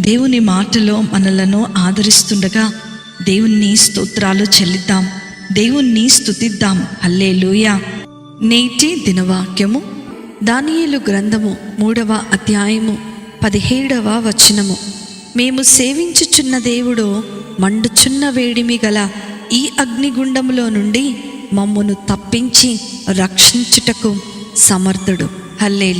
దేవుని మాటలో మనలను ఆదరిస్తుండగా దేవుణ్ణి స్తోత్రాలు చెల్లిద్దాం. దేవుణ్ణి స్తుతిద్దాం. హల్లే నేటి దినవాక్యము. దానియేలు గ్రంథము మూడవ అధ్యాయము పదిహేడవ వచనము. మేము సేవించుచున్న దేవుడు మండుచున్న వేడిమి గల ఈ అగ్నిగుండములో నుండి మమ్మును తప్పించి రక్షించుటకు సమర్థుడు. హల్లే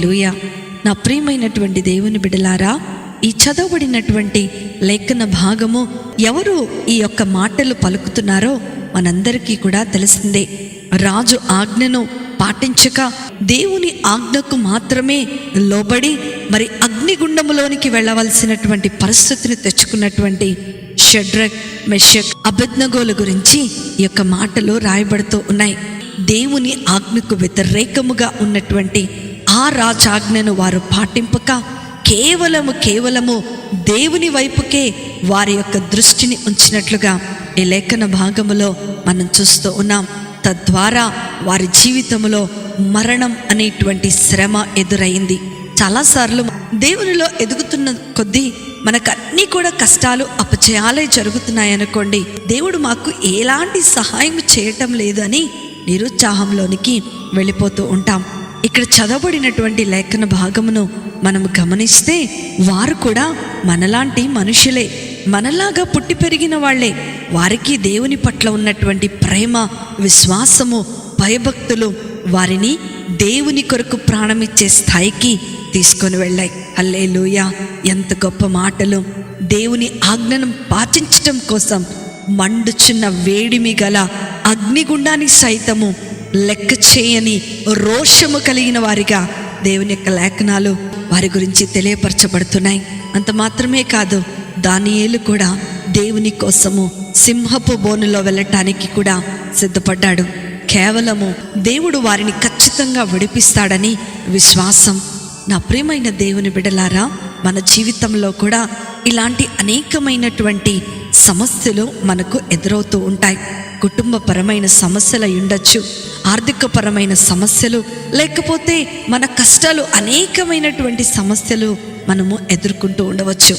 నా ప్రియమైనటువంటి దేవుని బిడలారా ఈ చదవబడినటువంటి లేఖన భాగము ఎవరు ఈ యొక్క మాటలు పలుకుతున్నారో మనందరికీ కూడా తెలిసిందే. రాజు ఆజ్ఞను పాటించక దేవుని ఆజ్ఞకు మాత్రమే లోబడి మరి అగ్నిగుండములోనికి వెళ్ళవలసినటువంటి పరిస్థితిని తెచ్చుకున్నటువంటి షడ్రక్ మెషక్ అభిజ్ఞగోల గురించి ఈ యొక్క మాటలు రాయబడుతూ ఉన్నాయి. దేవుని ఆజ్ఞకు వ్యతిరేకముగా ఉన్నటువంటి ఆ రాజాజ్ఞను వారు పాటింపక కేవలము కేవలము దేవుని వైపుకే వారి యొక్క దృష్టిని ఉంచినట్లుగా ఈ లేఖన భాగములో మనం చూస్తూ ఉన్నాం. తద్వారా వారి జీవితంలో మరణం అనేటువంటి శ్రమ ఎదురైంది. చాలాసార్లు దేవునిలో ఎదుగుతున్న కొద్దీ మనకు అన్నీ కూడా కష్టాలు అపచయాలే జరుగుతున్నాయనుకోండి. దేవుడు మాకు ఎలాంటి సహాయం చేయటం లేదని నిరుత్సాహంలోనికి వెళ్ళిపోతూ ఉంటాం. ఇక్కడ చదవబడినటువంటి లేఖన భాగమును మనం గమనిస్తే వారు కూడా మనలాంటి మనుషులే మనలాగా పుట్టి పెరిగిన వాళ్ళే. వారికి దేవుని పట్ల ఉన్నటువంటి ప్రేమ విశ్వాసము భయభక్తులు వారిని దేవుని కొరకు ప్రాణమిచ్చే స్థాయికి తీసుకొని వెళ్ళాయి. అల్లే ఎంత గొప్ప మాటలు. దేవుని ఆజ్ఞను పాటించటం కోసం మండుచున్న వేడిమి గల అగ్నిగుండాన్ని సైతము లెక్క చేయని రోషము కలిగిన వారిగా దేవుని యొక్క లేఖనాలు వారి గురించి తెలియపరచబడుతున్నాయి. అంత మాత్రమే కాదు దానియేలు కూడా దేవుని కోసము సింహపు బోనులో వెళ్ళటానికి కూడా సిద్ధపడ్డాడు. కేవలము దేవుడు వారిని ఖచ్చితంగా విడిపిస్తాడని విశ్వాసం. నా ప్రియమైన దేవుని బిడలారా మన జీవితంలో కూడా ఇలాంటి అనేకమైనటువంటి సమస్యలు మనకు ఎదురవుతూ ఉంటాయి. కుటుంబపరమైన సమస్యలు ఉండొచ్చు. ఆర్థికపరమైన సమస్యలు లేకపోతే మన కష్టాలు అనేకమైనటువంటి సమస్యలు మనము ఎదుర్కొంటూ ఉండవచ్చు.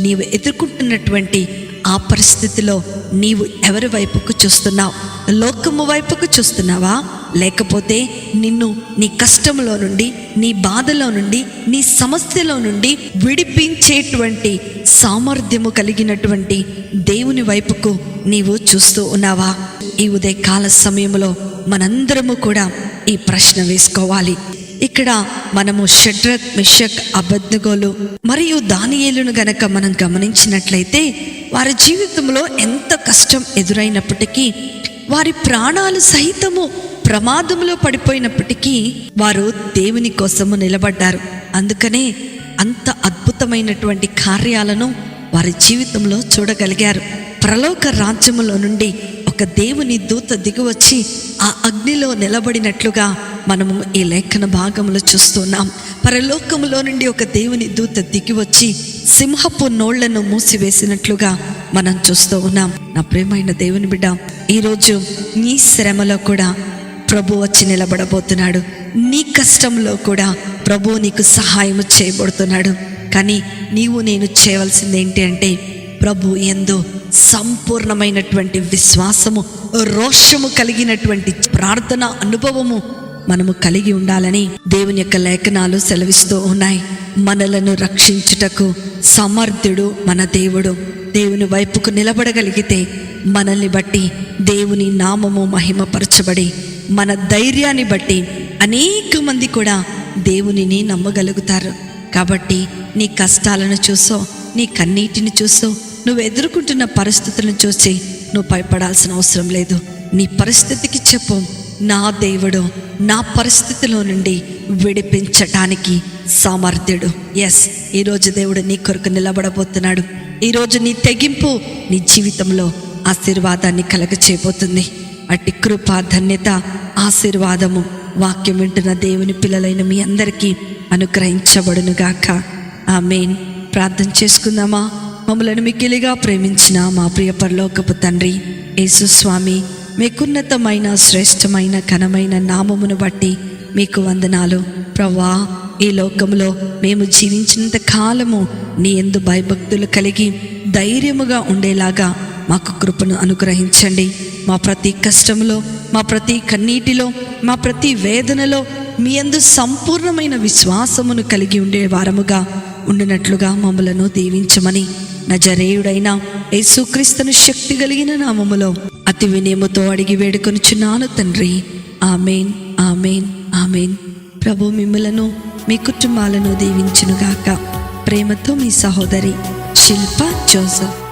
నీవు ఎదుర్కొంటున్నటువంటి ఆ పరిస్థితిలో నీవు ఎవరి వైపుకు చూస్తున్నావు? లోకము వైపుకు చూస్తున్నావా? లేకపోతే నిన్ను నీ కష్టంలో నుండి నీ బాధలో నుండి నీ సమస్యలో నుండి విడిపించేటువంటి సామర్థ్యము కలిగినటువంటి దేవుని వైపుకు నీవు చూస్తూ ఉన్నావా? ఈ ఉదయ కాల సమయంలో మనందరము కూడా ఈ ప్రశ్న వేసుకోవాలి. ఇక్కడ మనము షడ్రక్ మిషక్ అబద్ధగోలు మరియు దానియేలును గనక మనం గమనించినట్లయితే వారి జీవితంలో ఎంత కష్టం ఎదురైనప్పటికీ వారి ప్రాణాలు సహితము ప్రమాదంలో పడిపోయినప్పటికీ వారు దేవుని కోసము నిలబడ్డారు. అందుకనే అంత అద్భుతమైనటువంటి కార్యాలను వారి జీవితంలో చూడగలిగారు. ప్రలోక రాజ్యములో నుండి ఒక దేవుని దూత దిగువచ్చి ఆ అగ్నిలో నిలబడినట్లుగా మనము ఈ లేఖన భాగంలో చూస్తున్నాం. పరలోకములో నుండి ఒక దేవుని దూత దిగివచ్చి సింహపు నోళ్ళను మూసివేసినట్లుగా మనం చూస్తూ ఉన్నాం. నా ప్రేమైన దేవుని బిడ్డ ఈరోజు నీ శ్రమలో కూడా ప్రభు వచ్చి నిలబడబోతున్నాడు. నీ కష్టంలో కూడా ప్రభు నీకు సహాయం చేయబడుతున్నాడు. కానీ నీవు నేను చేయవలసింది ఏంటి అంటే ప్రభు ఎందు సంపూర్ణమైనటువంటి విశ్వాసము రోషము కలిగినటువంటి ప్రార్థన అనుభవము మనము కలిగి ఉండాలని దేవుని యొక్క లేఖనాలు సెలవిస్తూ ఉన్నాయి. మనలను రక్షించుటకు సమర్థుడు మన దేవుడు. దేవుని వైపుకు నిలబడగలిగితే మనల్ని బట్టి దేవుని నామము మహిమపరచబడి మన ధైర్యాన్ని బట్టి అనేక మంది కూడా దేవునిని నమ్మగలుగుతారు. కాబట్టి నీ కష్టాలను చూసో నీ కన్నీటిని చూసో నువ్వు ఎదుర్కొంటున్న పరిస్థితులను చూసి నువ్వు భయపడాల్సిన అవసరం లేదు. నీ పరిస్థితికి చెప్పు. నా దేవుడు నా పరిస్థితిలో నుండి విడిపించటానికి సామర్థ్యుడు ఎస్ ఈరోజు దేవుడు నీ కొరకు నిలబడబోతున్నాడు. ఈరోజు నీ తెగింపు నీ జీవితంలో ఆశీర్వాదాన్ని కలగచేయబోతుంది. అట్టి కృప ధన్యత ఆశీర్వాదము వాక్యం వింటున్న దేవుని పిల్లలైన మీ అందరికీ అనుగ్రహించబడునుగాక. ఆమెన్ ప్రార్థన చేసుకుందామా? మమ్మలను మిక్కిలిగా ప్రేమించిన మా ప్రియ పరలోకపు తండ్రి యేసు స్వామి మీకున్నతమైన శ్రేష్టమైన ఘనమైన నామమును బట్టి మీకు వందనాలు. ప్రవ్వా ఈ లోకంలో మేము జీవించినంత కాలము నీ ఎందు భయభక్తులు కలిగి ధైర్యముగా ఉండేలాగా మాకు కృపను అనుగ్రహించండి. మా ప్రతి కష్టంలో మా ప్రతి కన్నీటిలో మా ప్రతి వేదనలో మీ అందు సంపూర్ణమైన విశ్వాసమును కలిగి ఉండే వారముగా ఉండినట్లుగా మమ్మలను దీవించమని నజరేయుడైన యేసుక్రీస్తును శక్తి కలిగిన నామములో అతి వినయముతో అడిగి వేడుకొనుచున్నాను తండ్రి. Amen amen amen. ప్రభు మిమ్మలను మీ కుటుంబాలను దీవించునుగాక. ప్రేమతో మీ సహోదరి శిల్ప జోసఫ్.